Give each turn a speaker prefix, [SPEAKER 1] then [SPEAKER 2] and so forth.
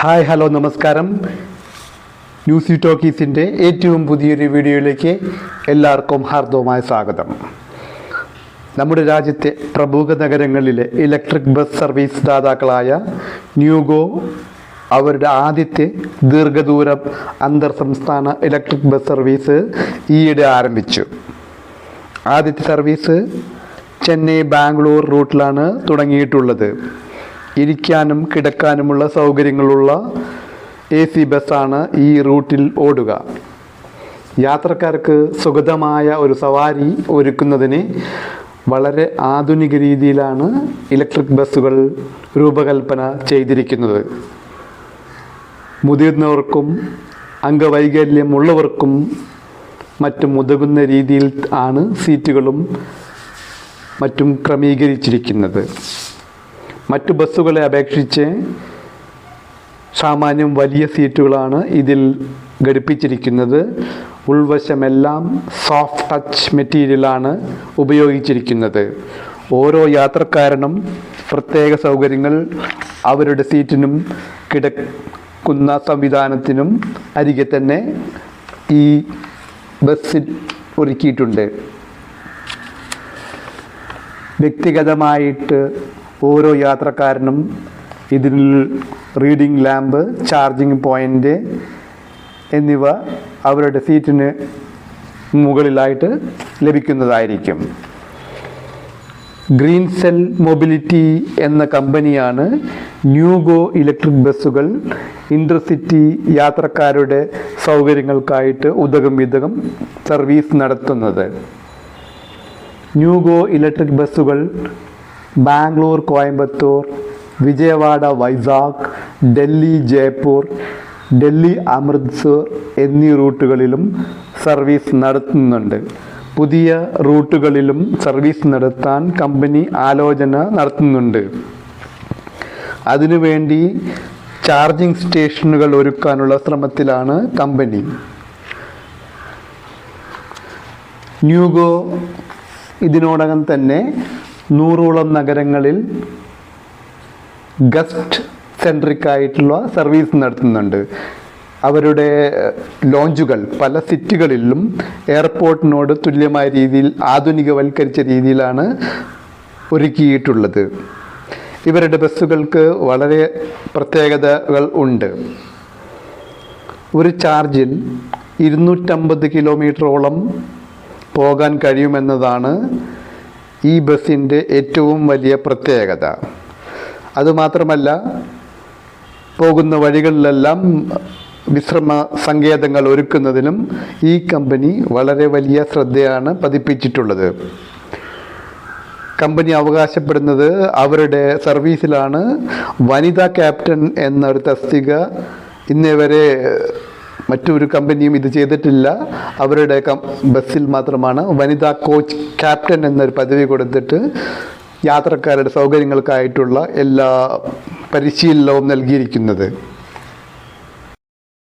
[SPEAKER 1] Hi hello നമസ്കാരം. ന്യൂസി ടോക്കീസിന്റെ ഏറ്റവും പുതിയൊരു വീഡിയോയിലേക്ക് എല്ലാവർക്കും ഹാർദവമായ സ്വാഗതം. നമ്മുടെ രാജ്യത്തെ പ്രമുഖ നഗരങ്ങളിലെ ഇലക്ട്രിക് ബസ് സർവീസ് ദാതാക്കളായ ന്യൂഗോ അവരുടെ ആദ്യത്തെ ദീർഘദൂര അന്തർ സംസ്ഥാന ഇലക്ട്രിക് ബസ് സർവീസ് ഈയിടെ ആരംഭിച്ചു. ആദ്യത്തെ സർവീസ് ചെന്നൈ ബാംഗ്ലൂർ റൂട്ടിലാണ് തുടങ്ങിയിട്ടുള്ളത്. ഇരിക്കാനും കിടക്കാനുമുള്ള സൗകര്യങ്ങളുള്ള എ സി ബസ്സാണ് ഈ റൂട്ടിൽ ഓടുക. യാത്രക്കാർക്ക് സുഗതമായ ഒരു സവാരി ഒരുക്കുന്നതിന് വളരെ ആധുനിക രീതിയിലാണ് ഇലക്ട്രിക് ബസ്സുകൾ രൂപകൽപ്പന ചെയ്തിരിക്കുന്നത്. മുതിർന്നവർക്കും അംഗവൈകല്യമുള്ളവർക്കും മറ്റും ഉതകുന്ന രീതിയിൽ ആണ് സീറ്റുകളും മറ്റും ക്രമീകരിച്ചിരിക്കുന്നത്. മറ്റു ബസ്സുകളെ അപേക്ഷിച്ച് സാമാന്യം വലിയ സീറ്റുകളാണ് ഇതിൽ ഘടിപ്പിച്ചിരിക്കുന്നത്. ഉൾവശമെല്ലാം സോഫ്റ്റ് ടച്ച് മെറ്റീരിയലാണ് ഉപയോഗിച്ചിരിക്കുന്നത്. ഓരോ യാത്രക്കാരനും പ്രത്യേക സൗകര്യങ്ങൾ അവരുടെ സീറ്റിനും കിടക്കുന്ന സംവിധാനത്തിനും അരികെ തന്നെ ഈ ബസ്സിൽ ഒരുക്കിയിട്ടുണ്ട്. വ്യക്തിഗതമായിട്ട് ഓരോ യാത്രക്കാരനും ഇതിൽ റീഡിംഗ് ലാമ്പ് ചാർജിംഗ് പോയിന്റ് എന്നിവ അവരുടെ സീറ്റിന് മുകളിലായിട്ട് ലഭിക്കുന്നതായിരിക്കും. ഗ്രീൻ സെൽ മൊബിലിറ്റി എന്ന കമ്പനിയാണ് ന്യൂഗോ ഇലക്ട്രിക് ബസ്സുകൾ ഇന്റർസിറ്റി യാത്രക്കാരുടെ സൗകര്യങ്ങൾക്കായിട്ട് ഉതകം വിധകം സർവീസ് നടത്തുന്നത്. ന്യൂഗോ ഇലക്ട്രിക് ബസ്സുകൾ ബാംഗ്ലൂർ കോയമ്പത്തൂർ വിജയവാഡ വൈസാഖ് ഡൽഹി ജയ്പൂർ ഡൽഹി അമൃത്സർ എന്നീ റൂട്ടുകളിലും സർവീസ് നടത്തുന്നുണ്ട്. പുതിയ റൂട്ടുകളിലും സർവീസ് നടത്താൻ കമ്പനി ആലോചന നടത്തുന്നുണ്ട്. അതിനുവേണ്ടി ചാർജിംഗ് സ്റ്റേഷനുകൾ ഒരുക്കാനുള്ള ശ്രമത്തിലാണ് കമ്പനി. ന്യൂഗോ ഇതിനോടകം തന്നെ നൂറോളം നഗരങ്ങളിൽ ഗസ്റ്റ് സെൻട്രിക് ആയിട്ടുള്ള സർവീസ് നടത്തുന്നുണ്ട്. അവരുടെ ലോഞ്ചുകൾ പല സിറ്റികളിലും എയർപോർട്ടിനോട് തുല്യമായ രീതിയിൽ ആധുനികവൽക്കരിച്ച രീതിയിലാണ് ഒരുക്കിയിട്ടുള്ളത്. ഇവരുടെ ബസ്സുകൾക്ക് വളരെ പ്രത്യേകതകൾ ഉണ്ട്. ഒരു ചാർജിൽ ഇരുന്നൂറ്റമ്പത് കിലോമീറ്ററോളം പോകാൻ കഴിയുമെന്നതാണ് ഈ ബസ്സിന്റെ ഏറ്റവും വലിയ പ്രത്യേകത. അതുമാത്രമല്ല പോകുന്ന വഴികളിലെല്ലാം വിശ്രമ സങ്കേതങ്ങൾ ഒരുക്കുന്നതിനും ഈ കമ്പനി വളരെ വലിയ ശ്രദ്ധയാണ് പതിപ്പിച്ചിട്ടുള്ളത്. കമ്പനി അവകാശപ്പെടുന്നത് അവരുടെ സർവീസിലാണ്. വനിതാ ക്യാപ്റ്റൻ എന്നൊരു തസ്തിക ഇന്നേ വരെ മറ്റൊരു കമ്പനിയും ഇത് ചെയ്തിട്ടില്ല. അവരുടെ ബസ്സിൽ മാത്രമാണ്. വനിതാ കോച്ച് ക്യാപ്റ്റൻ എന്നൊരു പദവി കൊടുത്തിട്ട് യാത്രക്കാരുടെ സൗകര്യങ്ങൾക്കായിട്ടുള്ള എല്ലാ പരിശീലനവും നൽകിയിരിക്കുന്നത്.